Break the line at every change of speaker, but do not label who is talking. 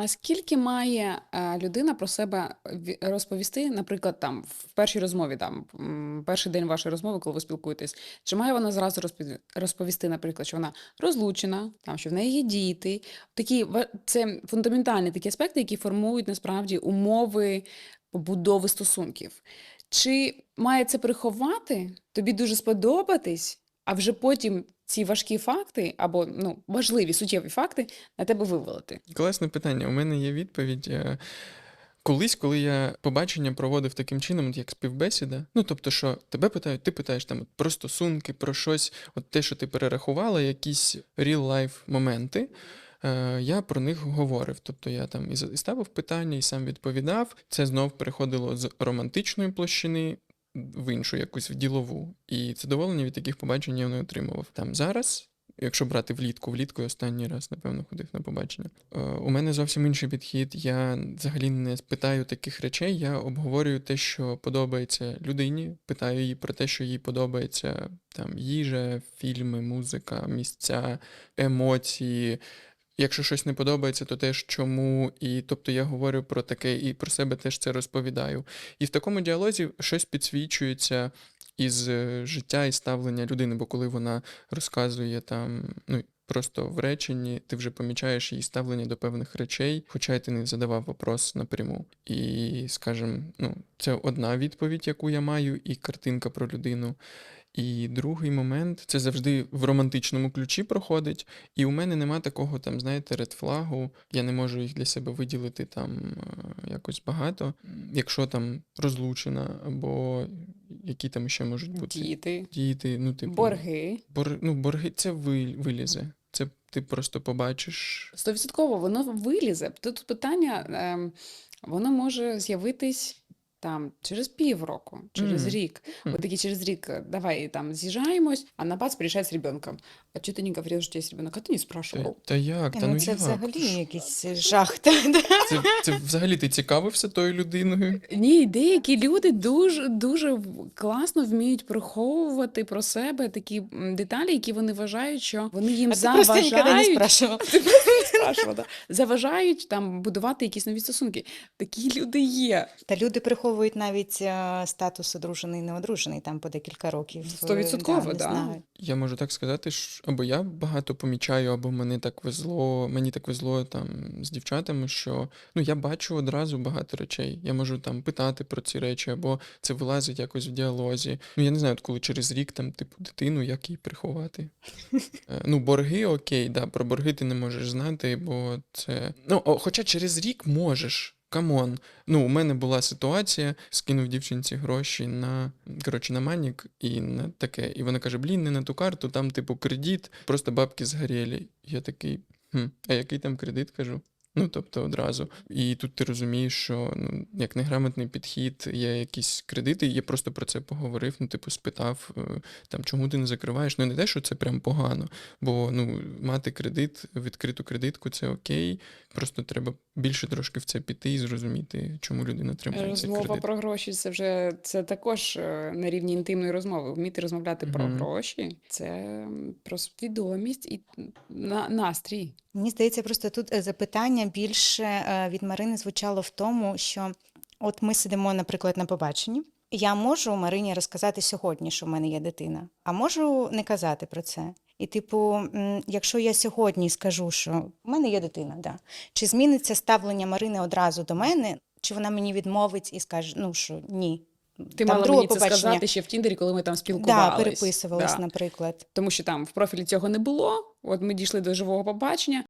А скільки має е, людина про себе ві- розповісти, наприклад, там в першій розмові, там перший день вашої розмови, коли ви спілкуєтесь, чи має вона зразу розповісти, наприклад, що вона розлучена, там що в неї є діти? Такі це фундаментальні такі аспекти, які формують насправді умови побудови стосунків. Чи має це приховати, тобі дуже сподобатись, а вже потім ці важкі факти або ну важливі суттєві факти на тебе вивалити?
Класне питання. У мене є відповідь. Е, Колись, коли я побачення проводив таким чином, як співбесіда, ну тобто, що тебе питають, ти питаєш там от про стосунки, про щось, от те, що ти перерахувала, якісь real-life моменти. е, Я про них говорив. Тобто я там і ставив питання, і сам відповідав. Це знов переходило з романтичної площини в іншу, якусь в ділову. І задоволення від таких побачень я не отримував. Там зараз, якщо брати влітку, влітку я останній раз, напевно, ходив на побачення. Е, У мене зовсім інший підхід. Я взагалі не питаю таких речей. Я обговорюю те, що подобається людині, питаю її про те, що їй подобається там їжа, фільми, музика, місця, емоції. Якщо щось не подобається, то теж чому. І тобто я говорю про таке і про себе теж це розповідаю. І в такому діалозі щось підсвічується із е, життя і ставлення людини, бо коли вона розказує там, ну просто в реченні, ти вже помічаєш її ставлення до певних речей, хоча й ти не задавав вопрос напряму. І, скажімо, ну, це одна відповідь, яку я маю, і картинка про людину. І другий момент це завжди в романтичному ключі проходить. І у мене нема такого, там, знаєте, редфлагу. Я не можу їх для себе виділити там е, якось багато. Якщо там розлучена, або які там ще можуть бути
Діти,
діти, ну, типу,
борги.
Бор, ну, борги це ви- вилізе. Ти просто побачиш.
Стовідсотково воно вилізе. Тут питання, ем, воно може з'явитись там через півроку, через
Мгм.
рік.
Мгм.
Вот такие через рік, э, давай там з'їжджаємось, а на бац приезжает с ребенком. А что ты не говорил, что есть ребенок? А ты не
Та,
спрашивал.
та як? Та
ну,
ну
це
як?
взагалі
Ш-
якийсь жах. та- та.
Це, це взагалі ти цікавився тою людиною?
Ні, деякі люди дуже дуже в- класно вміють приховувати про себе такі м, деталі, які вони вважають, що вони їм
А ти просто ніколи не
заважають.
спрашивав.
Ти просто не спрашивала, да. Заважають там будувати якісь нові стосунки. Такі люди є.
Та люди приховують навіть е, статус одружений, неодружений там по декілька років. е,
Стовідсотково,
не
да.
знаю.
Я можу так сказати, що або я багато помічаю, або мене так везло, мені так везло там з дівчатами, що ну я бачу одразу багато речей. Я можу там питати про ці речі, або це вилазить якось в діалозі. Ну я не знаю, от коли через рік там, типу, дитину, як її приховати. Е, Ну, борги, окей, да, про борги ти не можеш знати, бо це. Ну, хоча через рік можеш. Камон. Ну, у мене була ситуація, скинув дівчинці гроші на коротше, на манік і на таке. І вона каже: блін, не на ту карту, там, типу, кредит, просто бабки згорєлі. Я такий, хм, а який там кредит? кажу. Ну, тобто одразу. І тут ти розумієш, що ну, як неграмотний підхід, є якісь кредити, я просто про це поговорив, ну, типу, спитав, е, там, чому ти не закриваєш. Ну, не те, що це прям погано, бо ну, мати кредит, відкриту кредитку це окей. Просто треба більше трошки в це піти і зрозуміти, чому людина тримає цей
Розмова про гроші це вже це також е, на рівні інтимної розмови. Вміти розмовляти про гроші це про свідомість і на, настрій.
Мені здається, просто тут е, запитання більше е, від Марини звучало в тому, що от ми сидимо, наприклад, на побаченні. Я можу Марині розказати сьогодні, що в мене є дитина, а можу не казати про це. І, типу, якщо я сьогодні скажу, що в мене є дитина, да, чи зміниться ставлення Марини одразу до мене, чи вона мені відмовить і скаже, ну що ні.
Ти
Там
мала мені це
побачення.
сказати ще в Тіндері, коли ми там
Да,
спілкувались.
переписувались,
Да.
наприклад.
Тому що там в профілі цього не було. От ми дійшли до живого побачення.